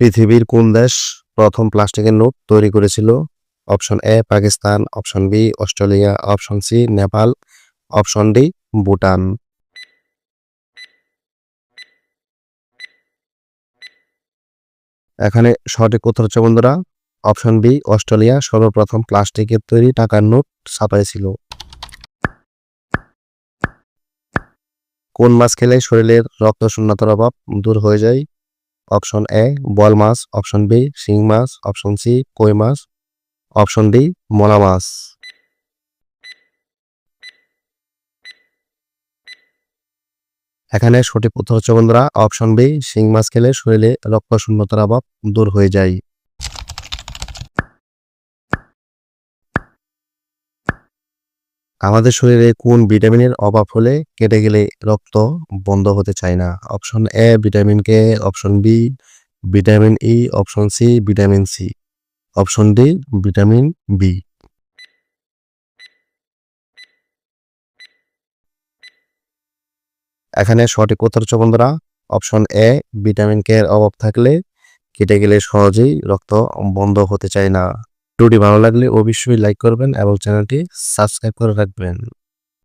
পৃথিবীর কোন দেশ প্রথম প্লাস্টিকের নোট তৈরি করেছিল? Option A, Pakistan. Option B, Australia. Option C, Nepal. Option D, Bhutan. এখানে সঠিক উত্তর হচ্ছে বন্ধুরা, অপশন বি, অস্ট্রেলিয়া। সর্বপ্রথম প্লাস্টিকের তৈরি টাকার নোট ছাপাইছিল কোন মাছ খেলে শরীরের রক্ত শূন্যতার অভাব দূর হয়ে যায়? অপশন এ, বল মাছ, অপশন বি, শিং মাছ, অপশন সি, কই মাছ, অপশন ডি, মলা মাছ। এখানে সঠিক উত্তর হচ্ছে বন্ধুরা, অপশন বি, শিং মাছ খেলে শরীরে রক্ত শূন্যতার অভাব দূর হয়ে যায়। আমাদের শরীরে কোন ভিটামিনের অভাব হলে কেটে গেলে রক্ত বন্ধ হতে চায় না? Option A vitamin K option B vitamin E option C vitamin C option D vitamin B এখানে সঠিক উত্তর হচ্ছে, বন্ধুরা, অপশন এ ভিটামিন কে এর অভাব থাকলে কেটে গেলে সহজেই রক্ত বন্ধ হতে চায় না। ভিডিওটি ভালো লাগলে অবশ্যই লাইক করবেন এবং চ্যানেলটি সাবস্ক্রাইব করে রাখবেন।